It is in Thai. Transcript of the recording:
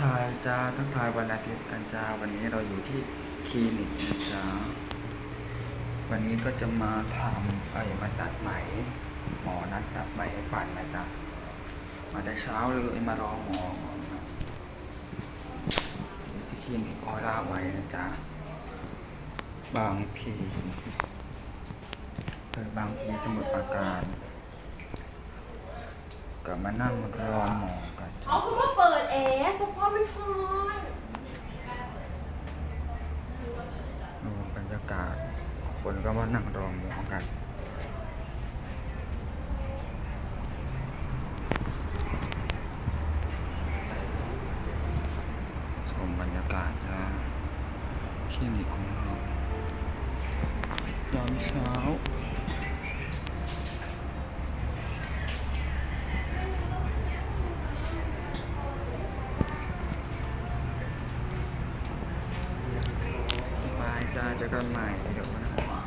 ทายจ้าทักทายวันอาทิตย์กันจ้าวันนี้เราอยู่ที่คลินิกนะจ้าวันนี้ก็จะมาทำไอ้มาตัดไหม หมอนัดตัดไหมให้ฟันนะจ๊ะมาแต่เช้าเลยมารอหมอที่คลินิกออร่าไว้นะจ๊ะบางพีเออบางพีสมุทรปราการก็มานั่งรอหมอกันจ้ะ เอาคือว่าเปิดเอสสปอร์ตไม่พอน ดูบรรยา กาศ คนก็มานั่งรอหมอกันชมบรรยากาศนะคลินิกของเราตอนเช้า จ้าเจอกันใหม่เดี๋ยวนะ